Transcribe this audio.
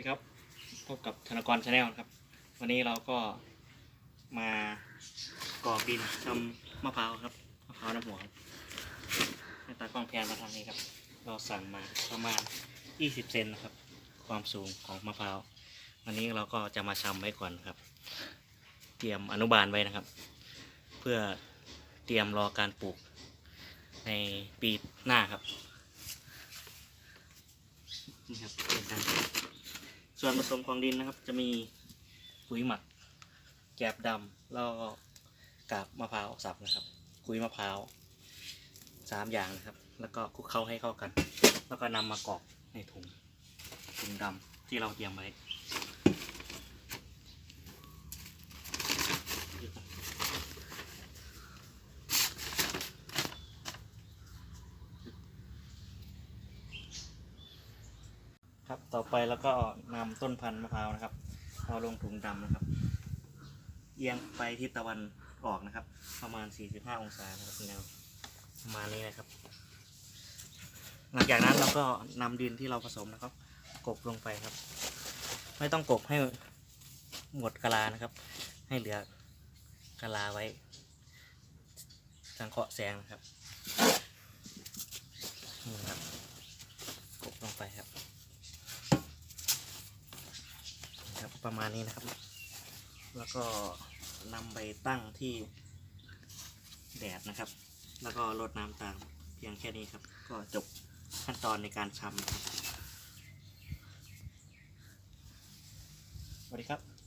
ดีครับพบกับธนกรชาแนลครับ วันนี้เราก็มาก่อดินทำมะพร้าวครับมะพร้าวน้ำหัวครับให้ตากล้องแพนมาทางนี้ครับ เราสั่งมาประมาณ 20 เซนนะครับ ความสูงของมะพร้าววันนี้เราก็จะมาชำไว้ก่อนครับ เตรียมอนุบาลไว้นะครับ เพื่อเตรียมรอการปลูกในปีหน้าครับนี่ครับเป็นการ ส่วนผสมของดินนะครับ จะมีปุ๋ยหมัก แกบดำแล้วก็กาบมะพร้าวสับนะครับคุยมะพร้าวสามอย่างนะครับ แล้วก็คลุกเข้าให้เข้ากัน แล้วก็นำมากรอกในถุงถุงดำที่เราเตรียมไว้ ครับ ต่อไปแล้วก็นำต้นพันธุ์มะพร้าวนะครับเอาลงถุงดำนะครับ เอียงไปทิศตะวันออกนะครับ ประมาณ 45 องศานะครับแนวประมาณนี้นะครับ หลังจากนั้นเราก็นำดินที่เราผสมนะครับ กบลงไปครับ ไม่ต้องกบให้หมดกะลานะครับ ให้เหลือกะลาไว้สังเคราะห์แสงนะครับนี่ครับ กบลงไปครับ ครับ ประมาณนี้นะครับ แล้วก็นำไปตั้งที่แดดนะครับ แล้วก็รดน้ำตามเพียงแค่นี้ครับ ก็จบขั้นตอนในการชำนะครับสวัสดีครับ